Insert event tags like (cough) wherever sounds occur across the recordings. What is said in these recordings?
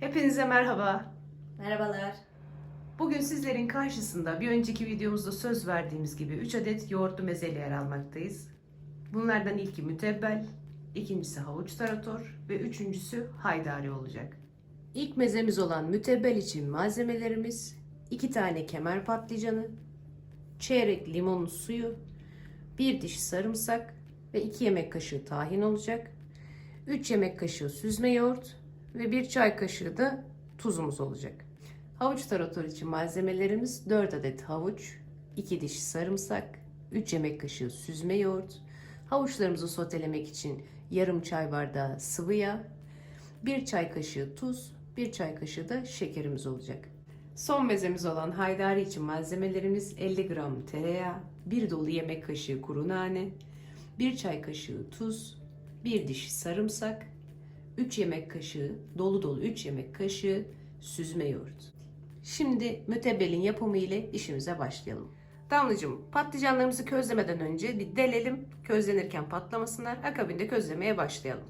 Hepinize merhaba. Merhabalar. Bugün sizlerin karşısında bir önceki videomuzda söz verdiğimiz gibi 3 adet yoğurtlu mezeli yer almaktayız. Bunlardan ilki mütebbel, ikincisi havuç tarator ve üçüncüsü haydari olacak. İlk mezemiz olan mütebbel için malzemelerimiz 2 tane kemer patlıcanı, çeyrek limon suyu, 1 diş sarımsak ve 2 yemek kaşığı tahin olacak. 3 yemek kaşığı süzme yoğurt ve 1 çay kaşığı da tuzumuz olacak. Havuç tarator için malzemelerimiz 4 adet havuç, 2 diş sarımsak, 3 yemek kaşığı süzme yoğurt, havuçlarımızı sotelemek için yarım çay bardağı sıvı yağ, 1 çay kaşığı tuz, 1 çay kaşığı da şekerimiz olacak. Son mezemiz olan haydari için malzemelerimiz 50 gram tereyağı, 1 dolu yemek kaşığı kuru nane, 1 çay kaşığı tuz, 1 diş sarımsak, 3 yemek kaşığı, dolu dolu 3 yemek kaşığı süzme yoğurt. Şimdi mütebbelin yapımı ile işimize başlayalım. Damlacığım patlıcanlarımızı közlemeden önce bir delelim. Közlenirken patlamasınlar. Akabinde közlemeye başlayalım.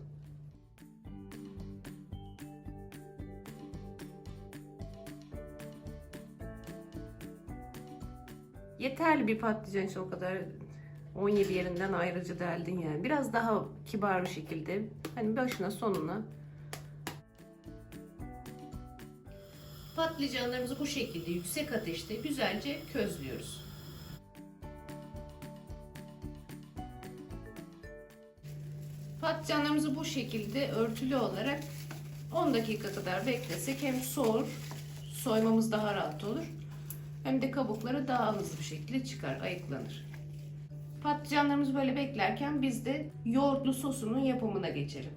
Yeterli bir patlıcan için o kadar 17 yerinden ayrıca deldin yani. Biraz daha kibar bir şekilde hani başına sonuna Patlıcanlarımızı bu şekilde yüksek ateşte güzelce közlüyoruz. Patlıcanlarımızı bu şekilde örtülü olarak 10 dakika kadar beklesek hem soğur, soymamız daha rahat olur. Hem de kabukları daha hızlı bir şekilde çıkar, ayıklanır. Patlıcanlarımızı böyle beklerken biz de yoğurtlu sosunun yapımına geçelim.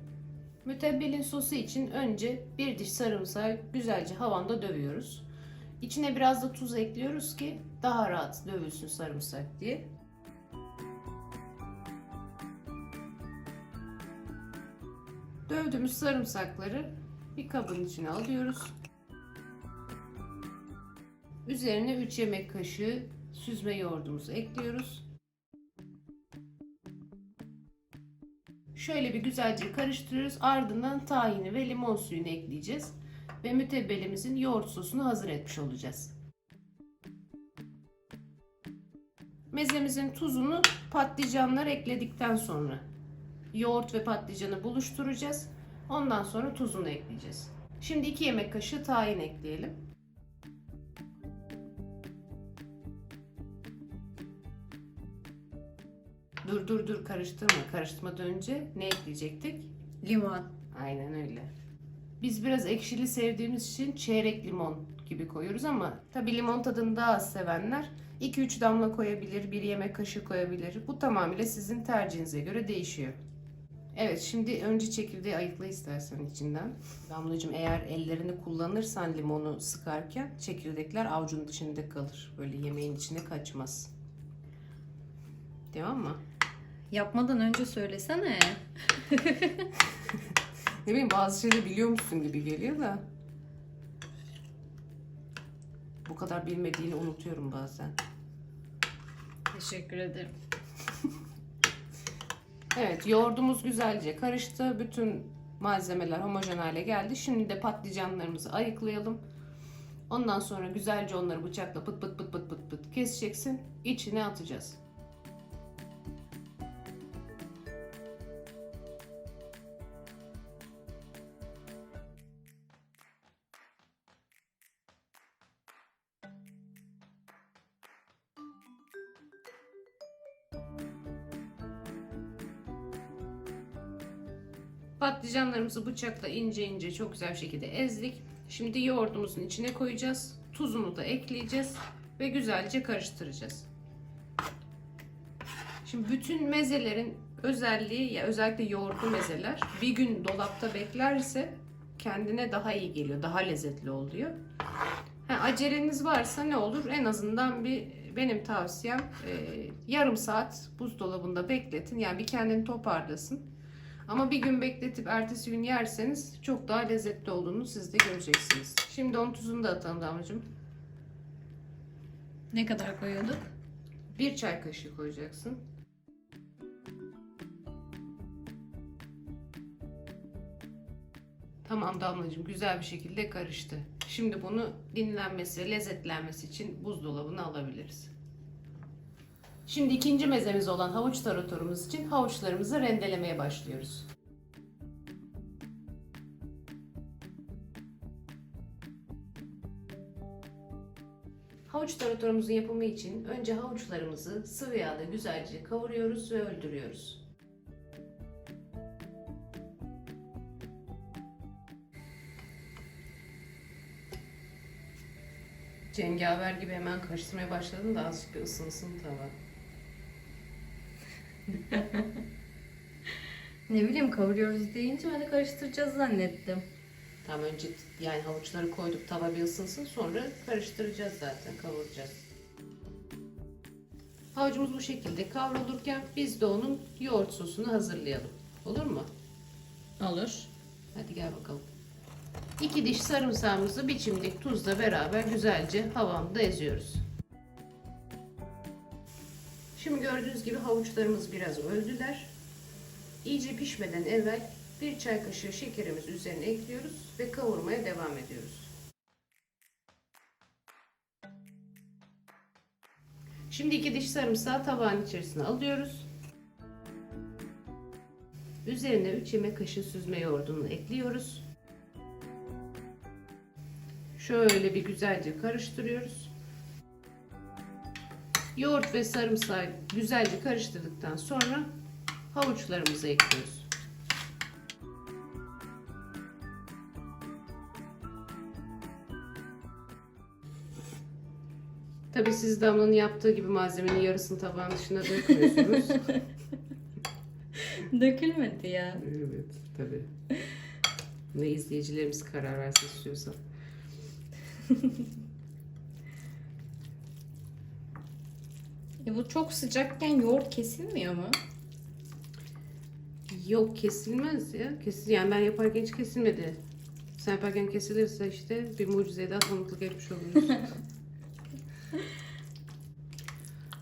Mütebbelin sosu için önce bir diş sarımsağı güzelce havanda dövüyoruz. İçine biraz da tuz ekliyoruz ki daha rahat dövülsün sarımsak diye. Dövdüğümüz sarımsakları bir kabın içine alıyoruz. Üzerine 3 yemek kaşığı süzme yoğurdumuzu ekliyoruz. Şöyle bir güzelce karıştırıyoruz. Ardından tahini ve limon suyunu ekleyeceğiz. Ve mütebbelimizin yoğurt sosunu hazır etmiş olacağız. Mezemizin tuzunu patlıcanlar ekledikten sonra yoğurt ve patlıcanı buluşturacağız. Ondan sonra tuzunu ekleyeceğiz. Şimdi 2 yemek kaşığı tahin ekleyelim. Dur dur dur karıştırma. Karıştırmadan önce ne ekleyecektik? Limon. Aynen öyle. Biz biraz ekşili sevdiğimiz için çeyrek limon gibi koyuyoruz ama tabi limon tadını daha az sevenler 2-3 damla koyabilir, bir yemek kaşığı koyabilir. Bu tamamıyla sizin tercihinize göre değişiyor. Evet şimdi önce çekirdeği ayıkla istersen içinden. Damlacığım eğer ellerini kullanırsan limonu sıkarken çekirdekler avucun dışında kalır. Böyle yemeğin içine kaçmaz. Devam mı? Yapmadan önce söylesene. (laughs) Ne bileyim bazı şeyleri biliyormuşsun gibi geliyor da. Bu kadar bilmediğini unutuyorum bazen. Teşekkür ederim. (laughs) Evet yoğurdumuz güzelce karıştı. Bütün malzemeler homojen hale geldi. Şimdi de patlıcanlarımızı ayıklayalım. Ondan sonra güzelce onları bıçakla pıt pıt pıt pıt pıt pıt keseceksin. İçine atacağız. Patlıcanlarımızı bıçakla ince ince çok güzel bir şekilde ezdik. Şimdi yoğurdumuzun içine koyacağız. Tuzunu da ekleyeceğiz ve güzelce karıştıracağız. Şimdi bütün mezelerin özelliği ya özellikle yoğurtlu mezeler bir gün dolapta beklerse kendine daha iyi geliyor, daha lezzetli oluyor. Ha, aceleniz varsa ne olur? En azından bir benim tavsiyem e, yarım saat buzdolabında bekletin. Yani bir kendini toparlasın. Ama bir gün bekletip ertesi gün yerseniz çok daha lezzetli olduğunu siz de göreceksiniz. Şimdi onun tuzunu da atalım damlacığım. Ne kadar koyuyorduk? Bir çay kaşığı koyacaksın. Tamam Damlacığım güzel bir şekilde karıştı. Şimdi bunu dinlenmesi, lezzetlenmesi için buzdolabına alabiliriz. Şimdi ikinci mezemiz olan havuç taratorumuz için havuçlarımızı rendelemeye başlıyoruz. Havuç taratorumuzun yapımı için önce havuçlarımızı sıvı yağda güzelce kavuruyoruz ve öldürüyoruz. Cengaver gibi hemen karıştırmaya başladım da azıcık ısınsın tava. (laughs) Ne bileyim kavuruyoruz deyince ben de karıştıracağız zannettim. Tam önce yani havuçları koyduk tava bir ısınsın sonra karıştıracağız zaten kavuracağız. Havucumuz bu şekilde kavrulurken biz de onun yoğurt sosunu hazırlayalım. Olur mu? Olur. Hadi gel bakalım. İki diş sarımsağımızı bir çimdik tuzla beraber güzelce havanda eziyoruz. Şimdi gördüğünüz gibi havuçlarımız biraz öldüler. İyice pişmeden evvel bir çay kaşığı şekerimizi üzerine ekliyoruz ve kavurmaya devam ediyoruz. Şimdi iki diş sarımsağı tabağın içerisine alıyoruz. Üzerine 3 yemek kaşığı süzme yoğurdunu ekliyoruz. Şöyle bir güzelce karıştırıyoruz. Yoğurt ve sarımsağı güzelce karıştırdıktan sonra havuçlarımızı ekliyoruz. Tabii siz Damla'nın yaptığı gibi malzemenin yarısını tabağın dışına dökmüyorsunuz. (laughs) Dökülmedi ya. evet, tabii. Ne izleyicilerimiz karar versin istiyorsa. (laughs) E bu çok sıcakken yoğurt kesilmiyor mu? Yok kesilmez ya. Kesil yani ben yaparken hiç kesilmedi. Sen yaparken kesilirse işte bir mucizeye daha tanıklık etmiş oluruz. (laughs)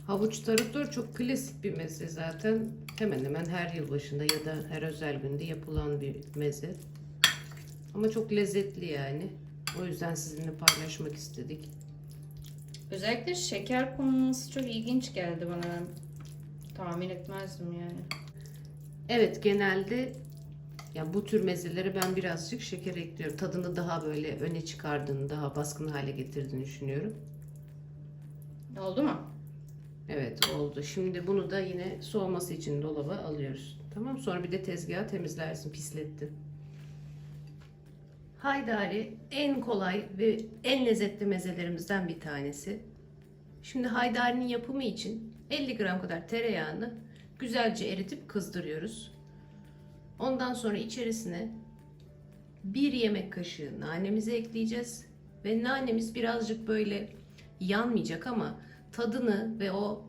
Havuç tarator çok klasik bir meze zaten. Hemen hemen her yılbaşında ya da her özel günde yapılan bir meze. Ama çok lezzetli yani. O yüzden sizinle paylaşmak istedik. Özellikle şeker konulması çok ilginç geldi bana. Tahmin etmezdim yani. Evet genelde ya bu tür mezelere ben birazcık şeker ekliyorum. Tadını daha böyle öne çıkardığını, daha baskın hale getirdiğini düşünüyorum. Oldu mu? Evet oldu. Şimdi bunu da yine soğuması için dolaba alıyoruz. Tamam sonra bir de tezgahı temizlersin pislettin. Haydari en kolay ve en lezzetli mezelerimizden bir tanesi. Şimdi haydarinin yapımı için 50 gram kadar tereyağını güzelce eritip kızdırıyoruz. Ondan sonra içerisine bir yemek kaşığı nanemizi ekleyeceğiz. Ve nanemiz birazcık böyle yanmayacak ama tadını ve o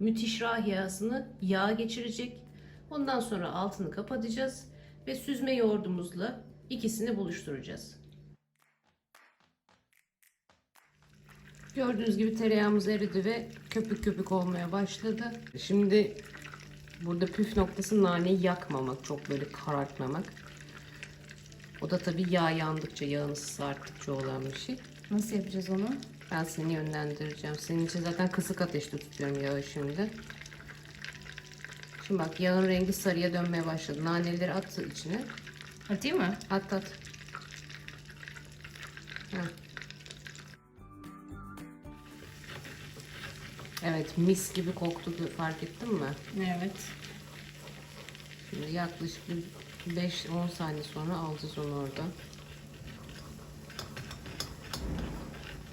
müthiş rahiyasını yağa geçirecek. Ondan sonra altını kapatacağız ve süzme yoğurdumuzla ikisini buluşturacağız. Gördüğünüz gibi tereyağımız eridi ve köpük köpük olmaya başladı. Şimdi burada püf noktası naneyi yakmamak, çok böyle karartmamak. O da tabii yağ yandıkça, yağın ısısı arttıkça olan bir şey. Nasıl yapacağız onu? Ben seni yönlendireceğim. Senin için zaten kısık ateşte tutuyorum yağı şimdi. Şimdi bak yağın rengi sarıya dönmeye başladı. Naneleri at içine. Değil mi? At at. Evet mis gibi koktu fark ettin mi? Evet. Şimdi yaklaşık bir 5-10 saniye sonra alacağız onu oradan.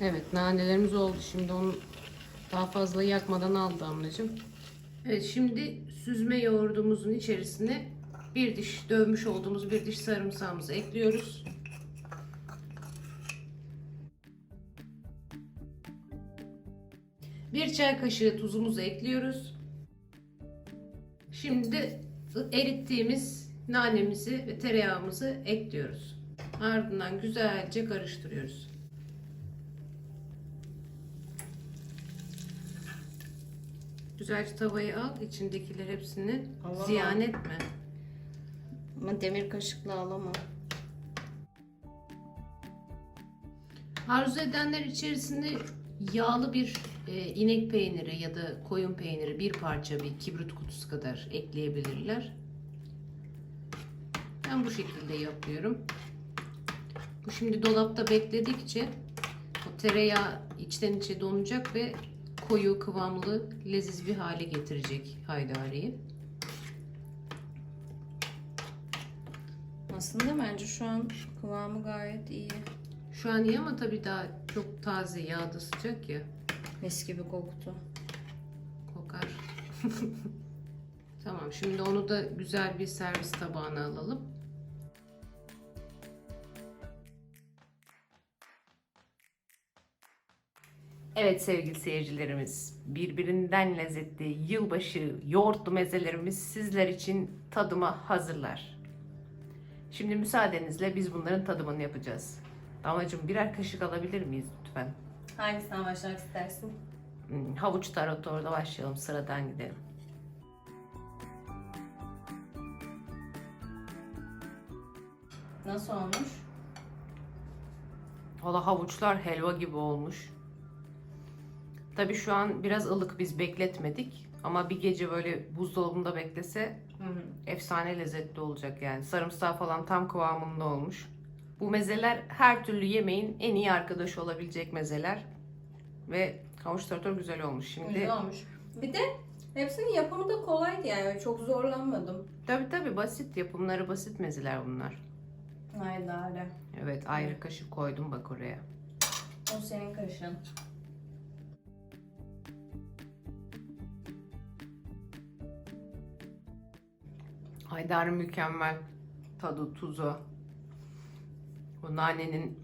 Evet nanelerimiz oldu. Şimdi onu daha fazla yakmadan al damlacığım. Evet şimdi süzme yoğurdumuzun içerisine bir diş dövmüş olduğumuz bir diş sarımsağımızı ekliyoruz. Bir çay kaşığı tuzumuzu ekliyoruz. Şimdi de erittiğimiz nanemizi ve tereyağımızı ekliyoruz. Ardından güzelce karıştırıyoruz. Güzelce tavayı al, içindekiler hepsini Alamam. ziyan etme. Ama demir kaşıkla alamam. Arzu edenler içerisinde yağlı bir e, inek peyniri ya da koyun peyniri bir parça bir kibrit kutusu kadar ekleyebilirler. Ben bu şekilde yapıyorum. Bu şimdi dolapta bekledikçe o tereyağı içten içe donacak ve koyu kıvamlı leziz bir hale getirecek haydariyi. Aslında bence şu an kıvamı gayet iyi. Şu an iyi ama tabii daha çok taze yağda sıcak ya Mis gibi koktu. kokar. (laughs) tamam şimdi onu da güzel bir servis tabağına alalım. Evet sevgili seyircilerimiz, birbirinden lezzetli yılbaşı yoğurtlu mezelerimiz sizler için tadıma hazırlar. Şimdi müsaadenizle biz bunların tadımını yapacağız. Damacığım birer kaşık alabilir miyiz lütfen? Hangisinden başlamak istersin? Hmm, Havuç taratorda başlayalım sıradan gidelim. Nasıl olmuş? Valla havuçlar helva gibi olmuş. Tabii şu an biraz ılık biz bekletmedik. Ama bir gece böyle buzdolabında beklese. Efsane lezzetli olacak yani. Sarımsağı falan tam kıvamında olmuş. Bu mezeler her türlü yemeğin en iyi arkadaşı olabilecek mezeler. Ve havuç tarator güzel olmuş. Şimdi Güzel olmuş. Bir de hepsinin yapımı da kolaydı yani. Çok zorlanmadım. tabii tabii basit yapımları basit mezeler bunlar. Haydari. Evet ayrı kaşık koydum bak oraya. O senin kaşın. Haydar'ın mükemmel tadı, tuzu. O nanenin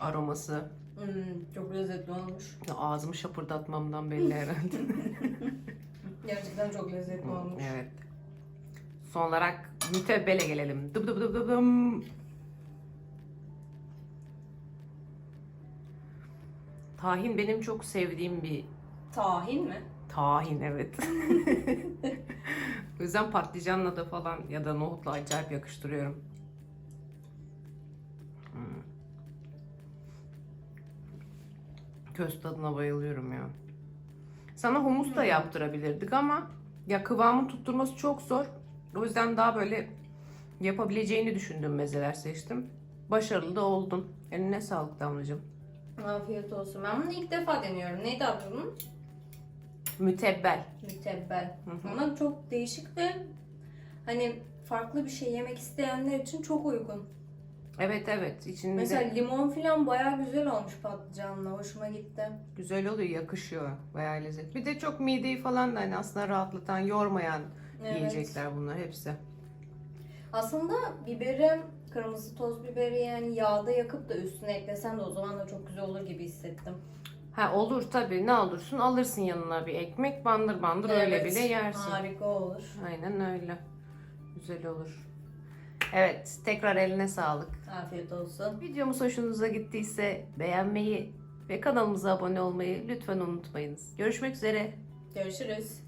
aroması. Hmm, çok lezzetli olmuş. Ağzımı şapırdatmamdan belli herhalde. (laughs) Gerçekten çok lezzetli olmuş. evet. Son olarak mütebbele gelelim. Dıp dıp dıp dıp dım. Tahin benim çok sevdiğim bir Tahin mi? tahin evet. (laughs) yüzden patlıcanla da falan ya da nohutla acayip yakıştırıyorum. Hmm. Köz tadına bayılıyorum ya. Sana humus da Hmm. yaptırabilirdik ama ya kıvamı tutturması çok zor. O yüzden daha böyle yapabileceğini düşündüğüm mezeler seçtim. Başarılı da oldun. Eline sağlık Damlacığım. Afiyet olsun. Ben bunu ilk defa deniyorum. Neydi adı bunun? Mütebbel. Mütebbel. Hı hı. Ama çok değişik ve hani farklı bir şey yemek isteyenler için çok uygun. Evet evet. İçinde Mesela limon falan bayağı güzel olmuş patlıcanla. Hoşuma gitti. Güzel oluyor, yakışıyor. Bayağı lezzetli. Bir de çok mideyi falan da hani aslında rahatlatan, yormayan Evet. yiyecekler bunlar hepsi. Aslında biberi, kırmızı toz biberi yani yağda yakıp da üstüne eklesen de o zaman da çok güzel olur gibi hissettim. Ha olur tabii. Ne alırsun? Alırsın yanına bir ekmek, bandır bandır öyle Evet, bile yersin. Harika olur. Aynen öyle. Güzel olur. Evet, tekrar eline sağlık. Afiyet olsun. Videomuz hoşunuza gittiyse beğenmeyi ve kanalımıza abone olmayı lütfen unutmayınız. Görüşmek üzere. Görüşürüz.